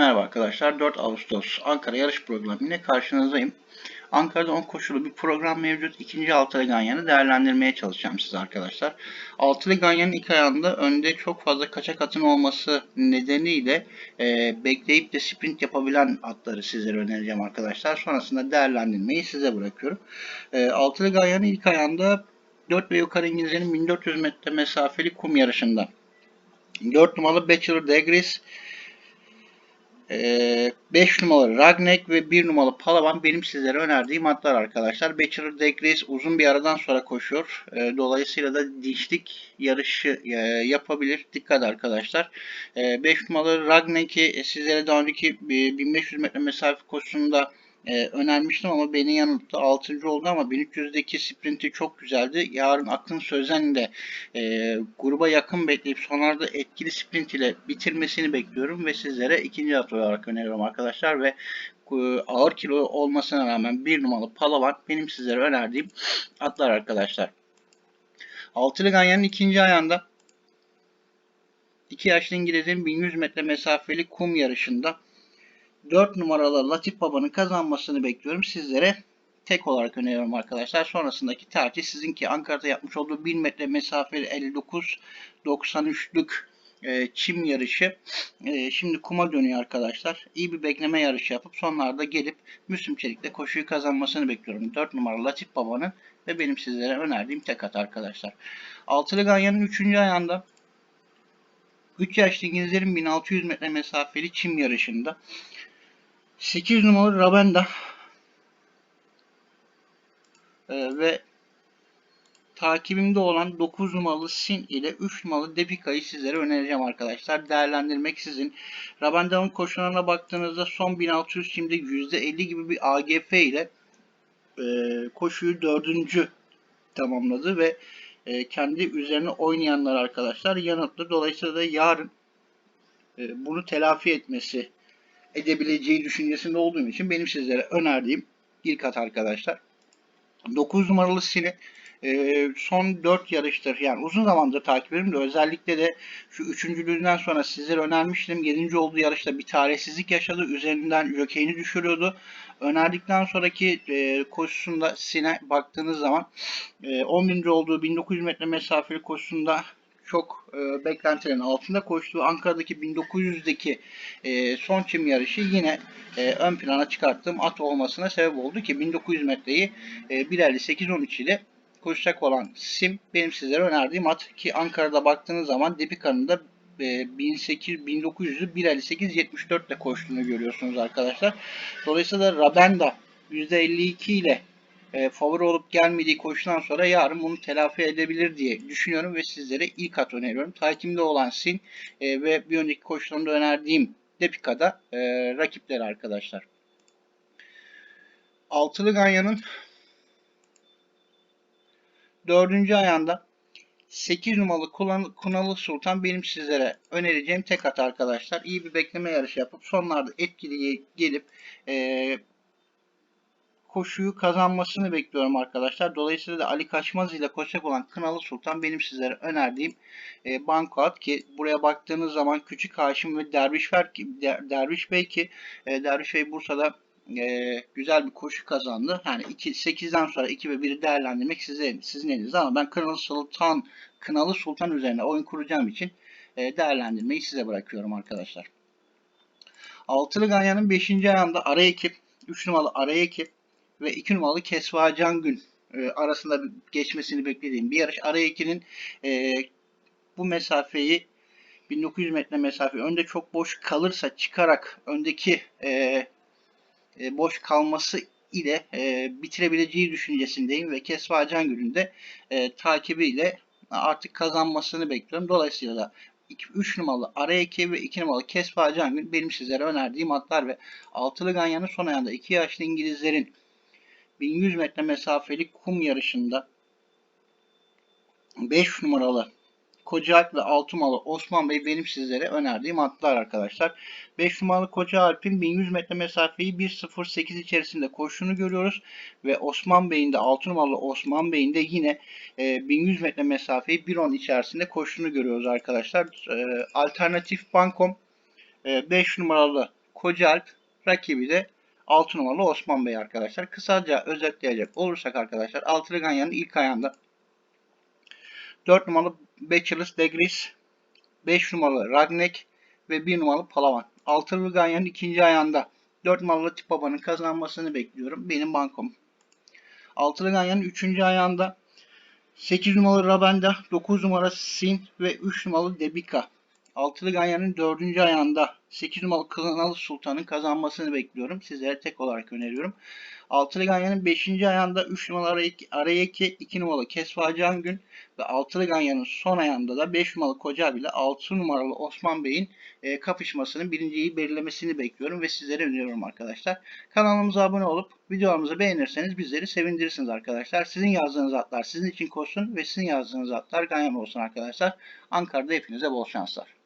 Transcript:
Merhaba arkadaşlar. 4 Ağustos Ankara yarış programı ile karşınızdayım. Ankara'da 10 koşulu bir program mevcut. İkinci altılı ganyanı değerlendirmeye çalışacağım size arkadaşlar. Altılı ganyanın ilk ayağında önde çok fazla kaçak atın olması nedeniyle e, bekleyip de sprint yapabilen atları sizlere önereceğim arkadaşlar. Sonrasında değerlendirmeyi size bırakıyorum. E, altılı ganyanın ilk ayağında 4 ve yukarı İngilizlerin 1400 metre mesafeli kum yarışında 4 numaralı Bachelor Degris 5 numaralı Ragnek ve 1 numaralı Palavan benim sizlere önerdiğim atlar arkadaşlar. Bachelor Degris uzun bir aradan sonra koşuyor. Ee, dolayısıyla da dişlik yarışı e, yapabilir. Dikkat arkadaşlar. 5 numaralı Ragnek'i sizlere daha önceki 1500 metre mesafe koşusunda e, önermiştim ama beni yanılttı. 6. oldu ama 1300'deki sprinti çok güzeldi. Yarın Akın Sözen de e, gruba yakın bekleyip sonlarda etkili sprint ile bitirmesini bekliyorum ve sizlere ikinci at olarak öneriyorum arkadaşlar ve e, ağır kilo olmasına rağmen bir numaralı Palavan benim sizlere önerdiğim atlar arkadaşlar. Altılı Ganyan'ın ikinci ayağında 2 yaşlı İngiliz'in 1100 metre mesafeli kum yarışında 4 numaralı Latif Baba'nın kazanmasını bekliyorum. Sizlere tek olarak öneriyorum arkadaşlar. Sonrasındaki tercih sizinki Ankara'da yapmış olduğu 1000 metre mesafeli 59-93'lük e, çim yarışı. E, şimdi kuma dönüyor arkadaşlar. İyi bir bekleme yarışı yapıp sonlarda gelip Müslüm Çelik'te koşuyu kazanmasını bekliyorum. 4 numaralı Latif Baba'nın ve benim sizlere önerdiğim tek at arkadaşlar. Altılı Ganyan'ın 3. ayağında 3 yaşlı İngilizlerin 1600 metre mesafeli çim yarışında 8 numaralı Rabenda ee, ve takibimde olan 9 numaralı Sin ile 3 numaralı Depika'yı sizlere önereceğim arkadaşlar. Değerlendirmek sizin. Rabenda'nın koşularına baktığınızda son 1600 şimdi %50 gibi bir AGF ile e, koşuyu dördüncü tamamladı ve e, kendi üzerine oynayanlar arkadaşlar yanıtlı. Dolayısıyla da yarın e, bunu telafi etmesi edebileceği düşüncesinde olduğum için benim sizlere önerdiğim ilk at arkadaşlar. 9 numaralı Sini e, son 4 yarıştır. Yani uzun zamandır takip ediyorum da özellikle de şu üçüncülüğünden sonra sizlere önermiştim. 7. olduğu yarışta bir talihsizlik yaşadı. Üzerinden jockeyini düşürüyordu. Önerdikten sonraki e, koşusunda Sine baktığınız zaman e, 10. olduğu 1900 metre mesafeli koşusunda çok e, beklentilerin altında koştuğu Ankara'daki 1900'deki e, son çim yarışı yine e, ön plana çıkarttığım at olmasına sebep oldu ki 1900 metreyi e, 1.58-13 ile koşacak olan Sim benim sizlere önerdiğim at ki Ankara'da baktığınız zaman Depika'nın da 1800 1900'ü 1.58-74 ile koştuğunu görüyorsunuz arkadaşlar. Dolayısıyla Rabenda %52 ile e, favori olup gelmediği koşudan sonra yarın bunu telafi edebilir diye düşünüyorum ve sizlere ilk at öneriyorum. Takimde olan Sin e, ve bir önceki koşularında önerdiğim Depika'da e, rakipleri arkadaşlar. Altılı Ganya'nın dördüncü ayağında 8 numaralı Kunalı Sultan benim sizlere önereceğim tek at arkadaşlar. İyi bir bekleme yarışı yapıp sonlarda etkili gelip e, koşuyu kazanmasını bekliyorum arkadaşlar. Dolayısıyla da Ali Kaçmaz ile koşacak olan Kınalı Sultan benim sizlere önerdiğim e, banko at ki buraya baktığınız zaman Küçük Haşim ve Derviş, Ver, Der, Derviş Bey ki e, Derviş Bey Bursa'da e, güzel bir koşu kazandı. Yani 2, 8'den sonra 2 ve 1'i değerlendirmek size, sizin elinizde ama ben Kınalı Sultan Kınalı Sultan üzerine oyun kuracağım için e, değerlendirmeyi size bırakıyorum arkadaşlar. Altılı Ganyan'ın 5. ayağında ara ekip 3 numaralı ara ekip ve 2 numaralı Kesva Cangün e, arasında geçmesini beklediğim bir yarış. Araya 2'nin e, bu mesafeyi 1900 metre mesafe önde çok boş kalırsa çıkarak öndeki e, e, boş kalması ile e, bitirebileceği düşüncesindeyim ve Kesva Cangül'ün de e, takibiyle artık kazanmasını bekliyorum. Dolayısıyla da 3 numaralı Arayeke ve 2 numaralı Kesva Cangül benim sizlere önerdiğim atlar ve altılı Ganyan'ın son ayağında 2 yaşlı İngilizlerin 1100 metre mesafeli kum yarışında 5 numaralı Koca Alp ve 6 numaralı Osman Bey benim sizlere önerdiğim atlar arkadaşlar. 5 numaralı Koca Alp'in 1100 metre mesafeyi 1.08 içerisinde koştuğunu görüyoruz. Ve Osman Bey'in de 6 numaralı Osman Bey'in de yine e, 1100 metre mesafeyi 1.10 içerisinde koştuğunu görüyoruz arkadaşlar. E, alternatif Bankom e, 5 numaralı Kocaelp. Rakibi de 6 numaralı Osman Bey arkadaşlar. Kısaca özetleyecek olursak arkadaşlar Altılı Ganyan'ın ilk ayağında 4 numaralı Bachelors Degris, 5 numaralı Ragnek ve 1 numaralı Palavan. Altılı Ganyan'ın ikinci ayağında 4 numaralı Tipaba'nın kazanmasını bekliyorum. Benim bankom. Altılı Ganyan'ın üçüncü ayağında 8 numaralı Rabenda, 9 numaralı Sin ve 3 numaralı Debika. Altılı Ganyan'ın dördüncü ayağında 8 numaralı Kılınalı Sultan'ın kazanmasını bekliyorum. Sizlere tek olarak öneriyorum. Altılı Ganyan'ın 5. ayağında 3 numaralı Arayeki, 2 numaralı Kesva Cangün ve Altılı Ganyan'ın son ayağında da 5 numaralı Koca ile 6 numaralı Osman Bey'in e, kapışmasının birinciyi belirlemesini bekliyorum ve sizlere öneriyorum arkadaşlar. Kanalımıza abone olup videolarımızı beğenirseniz bizleri sevindirirsiniz arkadaşlar. Sizin yazdığınız atlar sizin için koşsun ve sizin yazdığınız atlar Ganyan olsun arkadaşlar. Ankara'da hepinize bol şanslar.